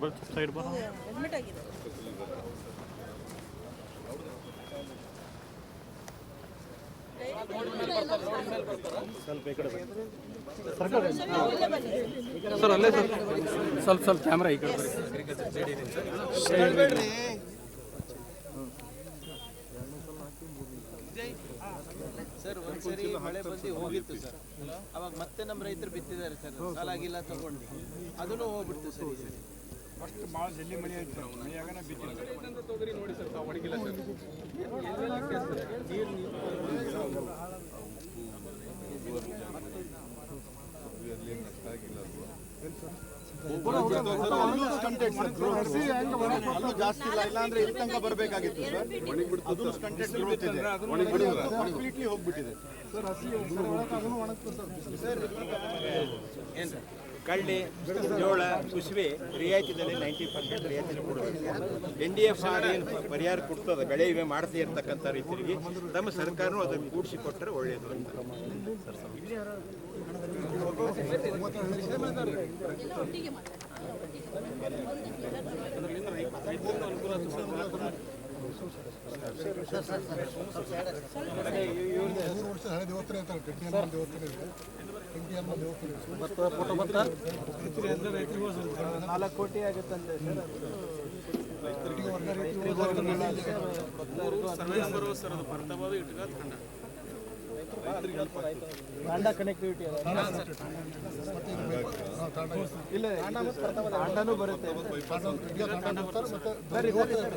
Mobile side ಬರ admit ಆಗಿದೆ sir ಅಲ್ಲೇ ಸರ್ ಸ್ವಲ್ಪ ಸ್ವಲ್ಪ ಕ್ಯಾಮ್ರಾ ಈ ಕಡೆ ಬರ್ರಿ. ಸರ್ ಒಂದ್ಸರಿ ಮಳೆ ಬಂದು ಹೋಗಿತ್ತು ಸರ್ ಅವಾಗ ಮತ್ತೆ ನಮ್ಮ ರೈತರು ಬಿತ್ತಿದ್ದಾರೆ ಸರ್ ಸಾಲ ಗಿಲ್ಲ ತಗೊಂಡು. ಅದನ್ನು ಹೋಗ್ಬಿಡ್ತು ಸರ್ ಈ ಸರಿ ಅಲ್ಲೂ ಜಾಸ್ತಿ ಇಲ್ಲ ಇಲ್ಲ ಅಂದ್ರೆ ಇಲ್ಲಿ ತನಕ ಬರಬೇಕಾಗಿತ್ತು ಸರ್ ಅದು ಸ್ಟಂಟೆಡ್ ಗ್ರೋತ್ ಇದೆ ಕಂಪ್ಲೀಟ್ಲಿ ಹೋಗ್ಬಿಟ್ಟಿದೆ ಕಳ್ಳಿ ಜೋಳ ಕುಸುಬೆ ರಿಯಾಯಿತಿದಲ್ಲಿ ನೈಂಟಿ ಪರ್ಸೆಂಟ್ ರಿಯಾಯಿತಿ ಕೊಡಬೇಕು ಎನ್ ಡಿ ಎಫ್ ಆರ್ ಏನು ಪರಿಹಾರ ಕೊಡ್ತದೆ ಬೆಳೆ ವಿಮೆ ಮಾಡದೇ ಇರ್ತಕ್ಕಂಥ ರೈತರಿಗೆ ತಮ್ಮ ಸರ್ಕಾರನೂ ಅದನ್ನು ಕೂಡಿಸಿ ಕೊಟ್ಟರೆ ಒಳ್ಳೆಯದು ಅಂತ ನಾಲ್ಕು ಕೋಟಿ ಆಗುತ್ತಂತೆ ಸರ್ ತಾಂಡ ಕನೆಕ್ಟಿವಿಟಿ ಇಲ್ಲ ತಾಂಡನೂ ಬರುತ್ತೆ ಬರ್ರಿ ಹೋಗಿ sir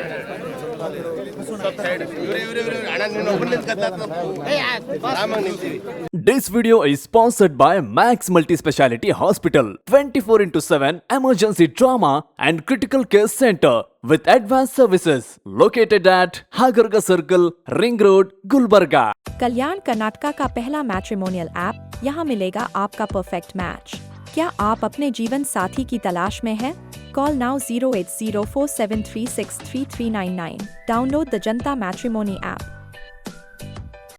this video is sponsored by Max multi speciality hospital 24 four into seven emergency trauma and critical care centre with advance services located at Hagaraga circle ring road Gulbarga Kalyan Karnataka का पहला matrimonial app यहाँ मिलेगा आपका perfect match क्या आप अपने जीवन साथी की तलाश में हैं? Call now 08047363399. Download the Janta Matrimony app.